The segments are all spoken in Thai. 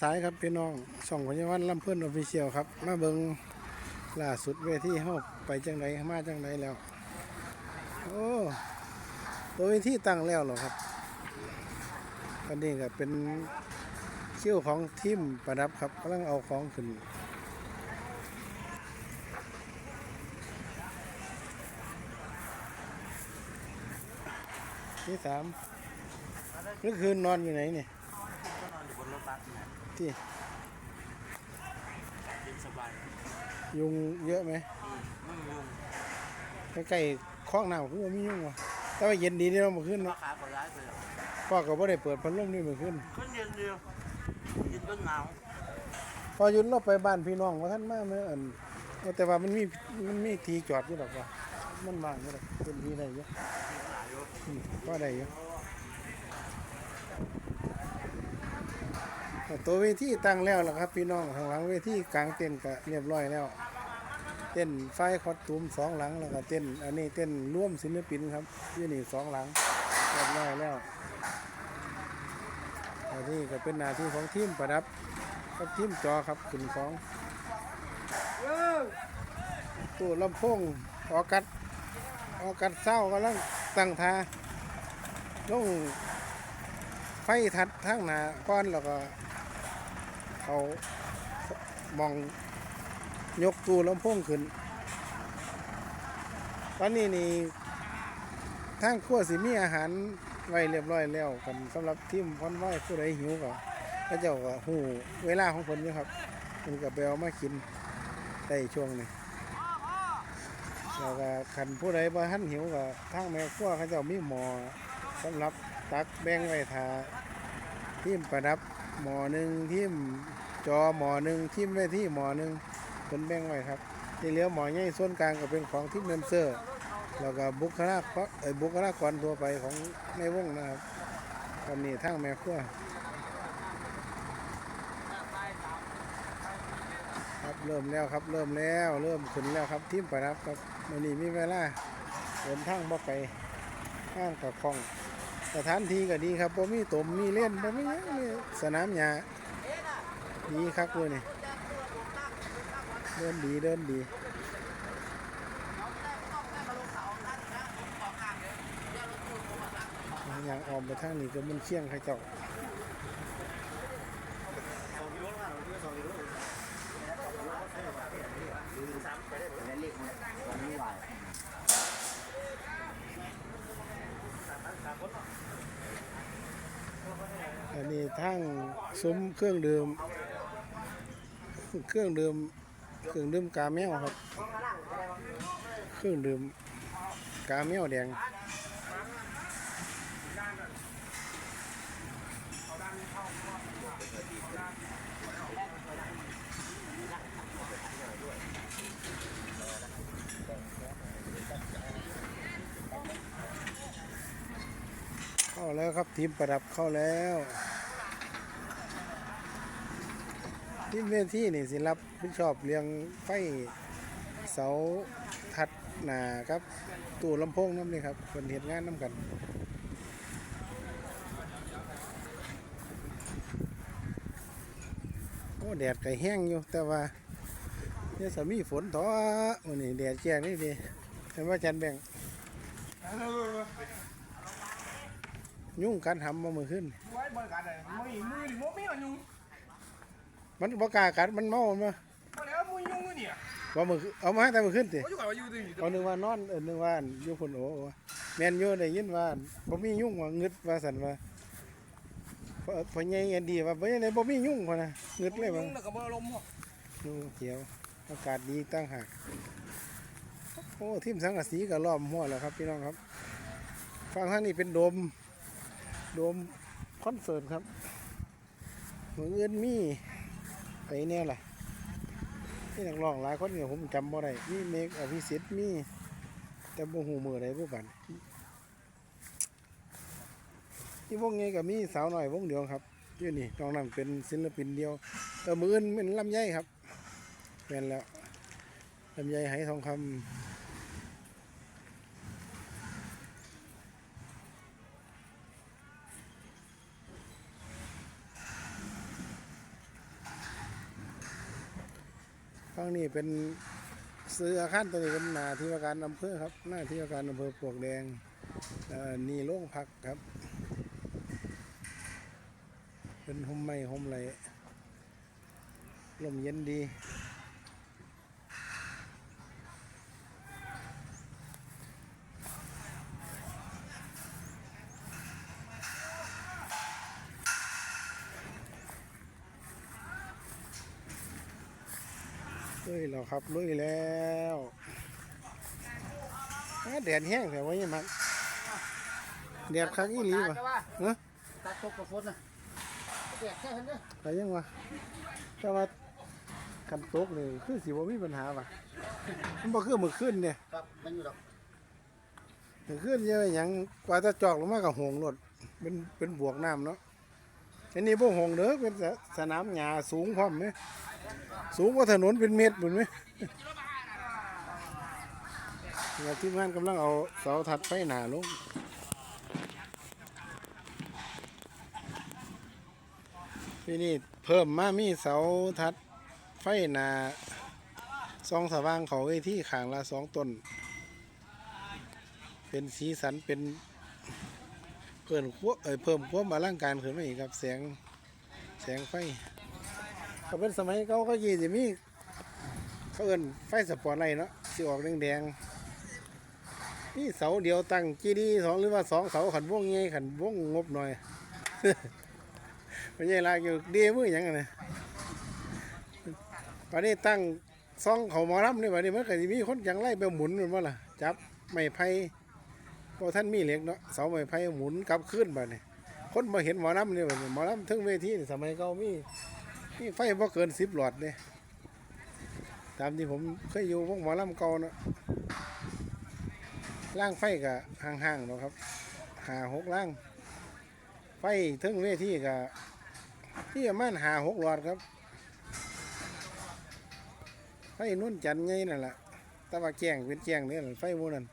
สายครับพี่น้องส่องพยาวันลำเพื่อนออฟฟิเชียลครับ มาเบิงล่าสุดเวทีเฮาไปจังไดมาจังไดแล้ว โอ้ตัวเวทีตั้งแล้วเหรอครับตอนนี้ก็เป็นคิวของทีมประดับครับกำลังเอาของขึ้นที่สามเมื่อคืนนอนอยู่ไหนเนี่ย ก็นอนอยู่บนรถบัสนะ ที่เย็นสบายยุงเยอะไหมอืมยุ่งใกล้ๆคลองน้ำคือว่ามียุงวะแต่ว่าเย็นดีนี่เราเมื่อคืนราเนาะคาก็ร้ายไปแล้วพ่อก็บ่ได้เปิดพัดลมนี่เมื่อคืนขึ้นเย็นเดียวเย็นก็หนาวพอหยุดเราไปบ้านพี่น้องว่าท่านมาเมื่ออันเอาแต่ว่ามันมีมันมีที่จอดอยู่หรอกว่ามันว่างอยู่หรอกเป็นที่ได้อยู่หนาวอยู่อืมก็ได้อยู่แต่ ตัวเวทีตั้งแล้วล่ะครับ พี่น้องข้างหลังเวทีกลางเต็นก็เรียบร้อยแล้ว เต้นไฟคอสตูมสองหลังแล้วก็เต้น อันนี้เต้นร่วมศิลปินครับที่นี่สองหลังเรียบร้อยแล้วอันนี้ก็เป็นหน้าที่ของทีมประดับกับทีมจอครับขึ้นของตู้ลำโพงออกัดออกัดเศร้ากำลังตั้งท่าลงไฟทัดทางหน้าก้อนแล้วก็ เขามองยกตู้ลำโพงขึ้นตอนนี้นี่ทางครัวสิมีอาหารไว้เรียบร้อยแล้วกันสำหรับทีมพอนไหวผู้ใดหิวก็พระเจ้าก็หูเวลาของคนอยู่ครับมันก็ไปเอามากินได้ช่วงนี้แล้วก็คันผู้ใดบ่ทันหิวก็ทางแม่ครัวเขาเจ้ามีหมอสำหรับตักแบ่งไว้ทาทีมประดับ หมอหนึ่งทีมจอหมอหนึ่งทีมไว้ที่หมอหนึ่งเป็นแบ่งไว้ครับที่เหลือหมอใหญ่ส่วนกลางก็เป็นของทีมเมเซอร์ แล้วก็บุคลากรเอ่อบุคลากรทั่วไปของในวงนะครับตอนนี้ทางแม่ครัวครับเริ่มแล้วครับเริ่มแล้วเริ่มขึ้นแล้วครับทีมประดับครับวันนี้มีเวลาเดินทางบ่ไปห้างกับคลอง สถานที่ก็ดีครับบ่มีตมมีเล่นบ่มีหยังเลยสนามหญ้าดีครับเลยนี่เดินดีเดินดีอย่างออมไปทางนี้ก็มันเชี่ยงใครเจ้าอั นนี้ทางซุ้มเครื่องดื่มเครื่องดื่มเครื่องดื่มกาแมวครับ เครื่องดื่มกาแมวแดงเข้าแล้วครับทีมประดับเข้าแล้ว ทีมเวทีนี่สิรับผิดชอบเรียงไฟเสาทัดหนาครับตู้ลำโพงน้ำนี่ครับเป็นเหตุงานน้ำกันโอ้แดดก็แห้งอยู่แต่ว่าเนี่ยสามีฝนต่อวันนี้แดดแจ้งนี่ดีเห็นว่าจันแบ่งยุ่งกันหำมาเมื่อขึ้นไว้บริการเลยมือมือหรือมือไม่ยุง มันบกล้ากัดมันเมามาพอแล้วมือยุงเนี่ยว่ามือเอามาให้แต่เมื่อขึ้นสิเขาอยู่กับว่าอยู่ดีเอานึงว่านอนเออนึงว่าอยู่คนโอ้แม่นอยู่ได้ยินว่าบ่มียุ่งว่างึดว่าสันว่าพอพอใหญ่อันดีว่าบ่ยังไดบ่มียุ่งพอนะงึดเลยว่ายุงแล้วก็บ่ลมหัวยุ่งเขียวอากาศดีตั้งหากโอ้ทีมสังกะสีก็ล้อมหัวแล้วครับพี่น้องครับฝั่งทางนี้เป็นโดมโดมคอนเสิร์ตครับเมืองอื่นมี ไปแน่ล่ะนี่นักร้องหลายคนเนี่ยผมจำบ่ได้มีเมกอภิสิทธิ์มีแต่บ่หูมืออะไรพวกกันที่วงไงก็มีสาวหน่อยวงเดียวครับอยู่นี่ทองนั่นเป็นศิลปินเดียวแต่มืออื่นเป็นลำไยครับเป็นแล้วลำไยไหทองคำ ฝั่งนี้เป็นซื้ออาคารตัวนี้เป็นหนาที่ว่าการอำเภอครับ หน้าที่ว่าการอำเภอปลวกแดงนี่โล่งพักครับ เป็นห่มไม้ห่มไรลมเย็นดี ลุยแล้วครับลุยแล้วอ้าแดดแห้งแต่ว่ายังมันแดดคักอีหลีวะเนอะตัดตกกับฝนนะแดดแค่นั้นเด้อแต่ยังวะแต่ว่าคันตกนี่คือสิบ่มีปัญหาวะมันบ่คือมื้อคืนเนี่ยครับมันอยู่ดอกมื้อคืนเยอะหยังกว่าจะจอกลงมากับหงรถเป็นเป็นบวกน้ำเนาะอันนี้บ่หงเด้อเป็นสสนามหญ้าสูงพร้อมไหม สูงกว่าถนนเป็นเมตรบุญไหมเนี่ยทีมงานกำลังเอาเสาถัดไฟหนาลงที่นี่เพิ่มมามีเสาถัดไฟหนาซองสว่างเขาไว้ที่ขางละสองต้น เป็นสีสันเป็นเพิ่มควบเอ่ยเพิ่มความอลังการขึ้นมาอีกครับแสงแสงไฟ ก็เป็นสมัยเก่าก็ยี่สิมีเขาเอิ้นไฟสปอร์ตไลท์เนาะสีออกแดงๆนี่เสาเดียวตั้งจีดีสองหรือว่าสองเสาขันวงใหญ่ขันวงงบหน่อยไม่ใช่ลากอยู่ดีมือหยังไงตอนนี้ตั้งซองเขาหมอลำนี่วันนี้มันก็จะมีคนจังไล่ไปหมุนมันว่าล่ะ จับไม้ไผ่เพราะท่านมีเหล็กเนาะเสาไม้ไผ่หมุนกลับขึ้นบัดนี้คนมาเห็นหมอลำนี่บัดนี้หมอลำถึงเวทีสมัยเก่ามี มีไฟบ่เกินสิบหลอดเนี่ยตามที่ผมเคยอยู่พวงหมอลำเก่าเนาะล่างไฟกับห่างๆเนาะครับหาหกล่าง ไฟถึงเวทีกับที่ประมาณหาหกหลอดครับไฟนุ่นจันไงนั่นแหละต่ว่าแจ้งเป็นแจ้งเนี่ยไฟหมูนั่น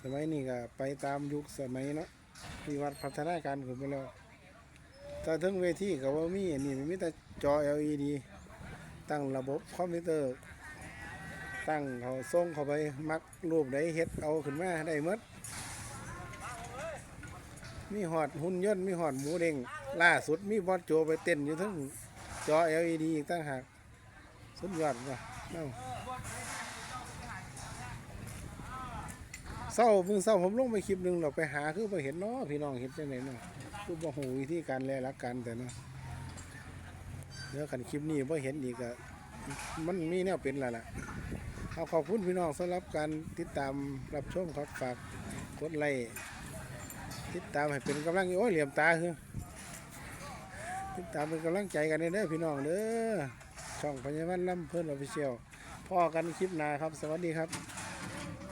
สมัยนี้ก็ไปตามยุคสมัยเนาะวิวัฒน์พัฒนาการขึ้นไปแล้ว แต่ถึงเวทีก็ว่ามีอันนี้มีแต่จอ LED ตั้งระบบคอมพิวเตอร์ ตั้งเขาส่งเข้าไปมักรูปใดเฮ็ดเอาขึ้นมาได้หมดมีหอดหุ่นยนต์มีหอดหมูเด้งล่าสุดมีบอสโจไปเต้นอยู่ทั้งจอ LED อีกตั้งหากสุดยอดว่ะเอาเศร้าเพิ่งเศร้าผมลงไปคลิปหนึ่งเราไปหาคือไปเห็นเนาะพี่น้องเห็นจังไหนเนาะ คือบ่หูวิธีการแลรักกันแต่เนาะเดี๋ยวขันคลิปนี้บ่เห็นอีกอะมันมีแนวเป็นและล่ะเอาขอบคุณพี่น้องสำหรับการติดตามรับชมครับฝากกดไลค์ติดตามให้เป็นกำลังโอ้ยเหลี่ยมตาคือติดตามเป็นกำลังใจกันเด้อพี่น้องเด้อช่องพญาวันลำเพื่นออฟฟิเชียลพ่อกันคลิปหน้าครับ สวัสดีครับ